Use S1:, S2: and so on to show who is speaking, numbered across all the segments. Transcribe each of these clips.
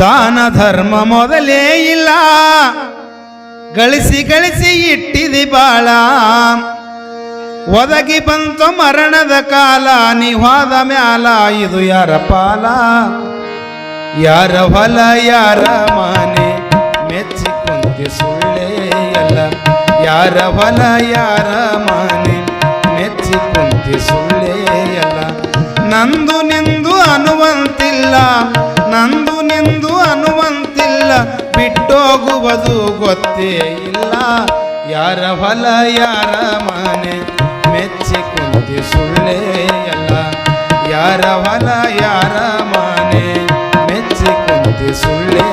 S1: ದಾನ ಧರ್ಮ ಮೊದಲೇ ಇಲ್ಲ. ಗಳಿಸಿ ಗಳಿಸಿ ಇಟ್ಟಿದಿ ಬಾಳ. ಒದಗಿ ಬಂತು ಮರಣದ ಕಾಲ, ನಿವಾದ ಮ್ಯಾಲ ಇದು ಯಾರ ಪಾಲ? ಯಾರ ಹೊಲ, ಯಾರ ಮನೆ? ಮೆಚ್ಚಿ ಕುಂತಿ ಸುಳ್ಳೇ ಯಾರ ಹೊಲ, ಯಾರ ಮನೆ? ಮೆಚ್ಚಿ ಕುಂತಿ ಸುಳ್ಳೇ ನಂದು ನಿಂದು ಅನ್ನುವಂತಿಲ್ಲ ನಂದು ನಿಂದು ಅನ್ನುವಂತಿಲ್ಲ ಬಿಟ್ಟೋಗುವುದು ಗೊತ್ತೇ ಇಲ್ಲ. ಯಾರ ಹೊಲ ಯಾರ ಮನೆ, ಮೆಚ್ಚಿ ಕುಂತಿ ಸುಳ್ಳೇ ಅಲ್ಲ. ಯಾರ ಹೊಲ ಯಾರ ಮನೆ, ಮೆಚ್ಚಿ ಕುಂತಿ ಸುಳ್ಳೇ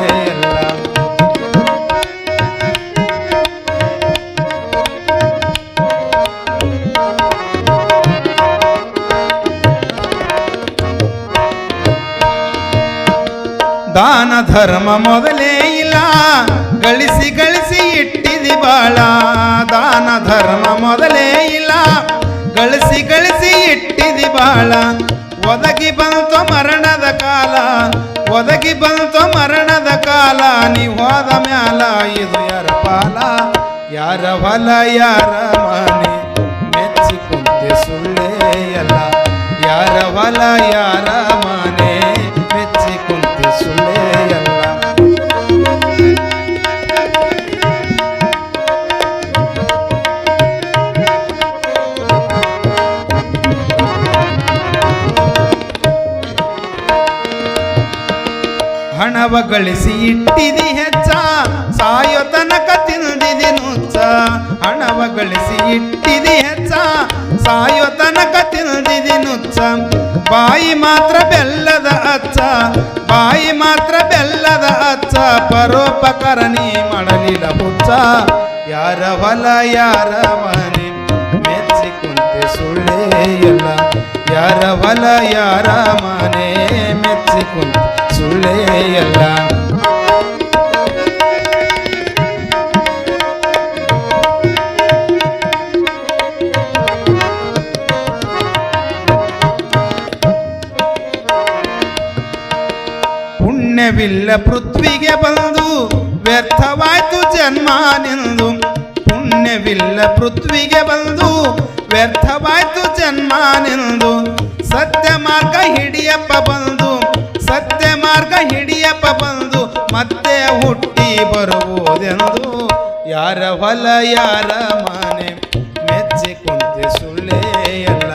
S1: ದಾನ ಧರ್ಮ ಮೊದಲೇ ಇಲ್ಲ. ಗಳಿಸಿ ಗಳಿಸಿ ಇಟ್ಟಿದಿ ಬಾಳ. ದಾನ ಧರ್ಮ ಮೊದಲೇ ಇಲ್ಲ. ಗಳಿಸಿ ಗಳಿಸಿ ಇಟ್ಟಿದಿ ಬಾಳ. ಒದಗಿ ಬಂತು ಮರಣದ ಕಾಲ. ಒದಗಿ ಬಂತು ಮರಣದ ಕಾಲ. ನೀ ಹೋದ ಮ್ಯಾಲ ಇದು ಯಾರ ಪಾಲ? ಯಾರ ಹೊಲ, ಯಾರ ಮನೆ? ಮೆಚ್ಚಿ ಸುಳ್ಳೇ ಅಲ್ಲ ಯಾರ ಹೊಲ, ಯಾರ ಹಣವ ಗಳಿಸಿ ಇಟ್ಟಿದಿ ಹೆಚ್ಚ. ಸಾಯೋ ತನಕ ತಿಂದಿದಿ ನುಚ್ಚ. ಹಣವ ಗಳಿಸಿ ಇಟ್ಟಿದಿ ಹೆಚ್ಚ. ಸಾಯೋ ತನಕ ತಿಂದಿದಿ ನುಚ್ಚ. ಬಾಯಿ ಮಾತ್ರ ಬೆಲ್ಲದ ಅಚ್ಚ. ಬಾಯಿ ಮಾತ್ರ ಬೆಲ್ಲದ ಅಚ್ಚ. ಪರೋಪಕರಣಿ ಮಾಡಲಿಲ್ಲ ಹುಚ್ಚ. ಯಾರ ಹೊಲ ಯಾರ ಮನೆ? ಮೆಚ್ಚಿ ಕುಂತೆ ಸುಳ್ಳೇ ಎಲ್ಲ ಯಾರ ಹೊಲ ಯಾರ ಮನೆ? ಮೆಚ್ಚಿ ಕುಂತೆ ಸುಳ್ಳೇ ಎಲ್ಲ ಪುಣ್ಯವಿಲ್ಲ ಪೃಥ್ವಿಗೆ ಬಂದು, ವ್ಯರ್ಥವಾಯ್ತು ಜನ್ಮ ನಿಂದು ಪುಣ್ಯವಿಲ್ಲ ಪೃಥ್ವಿಗೆ ಬಂದು, ವ್ಯರ್ಥವಾಯ್ತು ಜನ್ಮ ನಿಂದು ಸತ್ಯ ಮಾರ್ಗ ಹಿಡಿಯಪ್ಪ ಬಂದು, ಸತ್ಯ ಮಾರ್ಗ ಹಿಡಿಯಪ್ಪ ಬಂದು ಮತ್ತೆ ಹುಟ್ಟಿ ಬರುವುದೆಂದು. ಯಾರ ಹೊಲ, ಯಾರ ಮನೆ, ಮೆಚ್ಚಿ ಕುಂತಿ ಸುಳ್ಳೇ ಅಲ್ಲ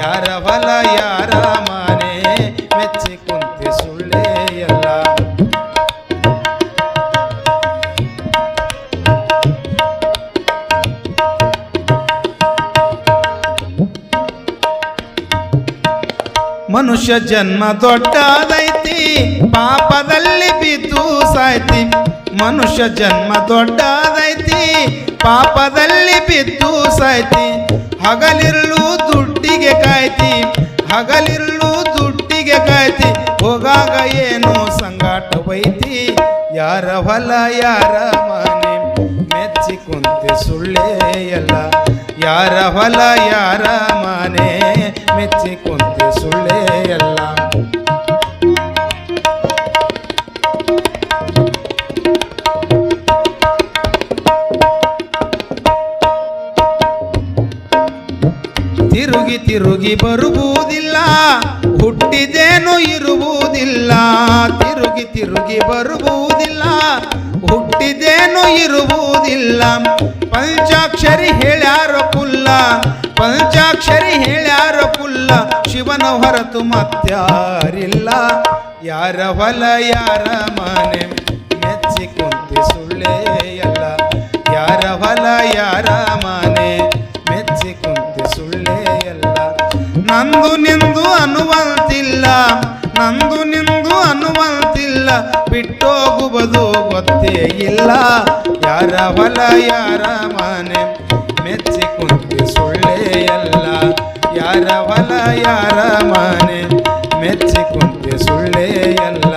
S1: ಯಾರ ಹೊಲ, ಯಾರ ಮನೆ, ಮೆಚ್ಚಿ ಸುಳ್ಳೇ ಅಲ್ಲ ಮನುಷ್ಯ ಜನ್ಮ ದೊಡ್ಡದೈತಿ ಪಾಪದಲ್ಲಿ ಬಿದ್ದು ಸಾಯ್ತಿ. ಮನುಷ್ಯ ಜನ್ಮ ದೊಡ್ಡದೈತಿ ಪಾಪದಲ್ಲಿ ಬಿದ್ದು ಸಾಯ್ತಿ. ಹಗಲಿರ್ಲು ದುಡ್ಡಿಗೆ ಕಾಯ್ತಿ. ಹಗಲಿರ್ಲು ದುಡ್ಡಿಗೆ ಕಾಯ್ತಿ. ಹೋಗಾಗ ಏನು ಸಂಗಾಟ ಬೈತಿ. ಯಾರ ಹೊಲ, ಯಾರ ಮನೆ. ಮೆಚ್ಚಿ ಕುಂತೆ ಸುಳ್ಳೇ ಎಲ್ಲ. ಯಾರ ಹೊಲ, ಯಾರ ಮನೆ. ಮೆಚ್ಚಿ ಕುಂತೆ ಸುಳ್ಳೇ ತಿರುಗಿ ಬರುವುದಿಲ್ಲ, ಹುಟ್ಟಿದೇನು ಇರುವುದಿಲ್ಲ. ತಿರುಗಿ ತಿರುಗಿ ಬರುವುದಿಲ್ಲ, ಹುಟ್ಟಿದೇನು ಇರುವುದಿಲ್ಲ. ಪಂಚಾಕ್ಷರಿ ಹೇಳ್ಯಾರೋ ಪುಲ್ಲ ಪಂಚಾಕ್ಷರಿ ಹೇಳ್ಯಾರೋ ಪುಲ್ಲ ಶಿವನ ಹೊರತು ಮತ್ಯಾರಿಲ್ಲ ಯಾರ ಹೊಲ, ಯಾರ ಮನೆ ನಂದು ನಿಂದು ಅನುವಂತಿಲ್ಲ ನಂದು ನಿಂದು ಅನುವಂತಿಲ್ಲ ಬಿಟ್ಟೋಗುವುದು ಗೊತ್ತೇ ಇಲ್ಲ. ಯಾರ ಬಲ, ಯಾರ ಮನೆ, ಮೆಚ್ಚಿಕೊಂಡು ಕುಂತಿ ಸುಳ್ಳೆಯಲ್ಲ ಯಾರ ಬಲ, ಯಾರ ಮನೆ, ಮೆಚ್ಚಿಕೊಂಡು ಸುಳ್ಳೆಯಲ್ಲ